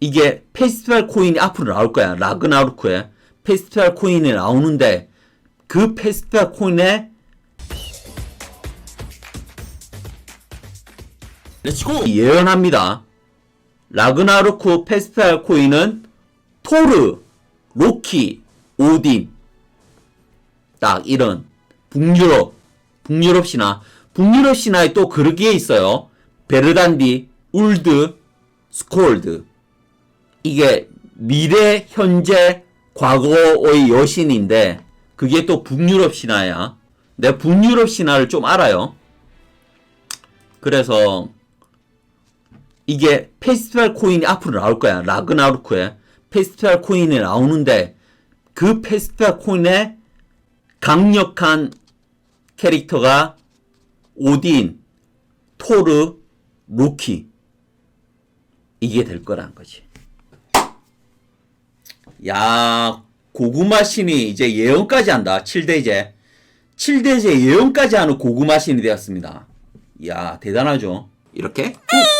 이게 페스티벌 코인이 앞으로 나올 거야. 라그나로크에 페스티벌 코인이 나오는데 그 페스티벌 코인에 렛츠고! 예언합니다. 라그나로크 페스티벌 코인은 토르, 로키, 오딘 딱 이런 북유럽 북유럽 신화 북유럽 신화에 또 그러기에 있어요. 베르단디, 울드, 스콜드 이게 미래, 현재, 과거의 여신인데 그게 또 북유럽 신화야. 내 북유럽 신화를 좀 알아요. 그래서 이게 페스티벌 코인이 앞으로 나올 거야. 라그나로크에 페스티벌 코인이 나오는데 그 페스티벌 코인에 강력한 캐릭터가 오딘, 토르, 로키 이게 될 거란 거지. 야 고구마 신이 이제 예언까지 한다. 7대제 7대제 예언까지 하는 고구마 신이 되었습니다. 야 대단하죠. 이렇게 꾹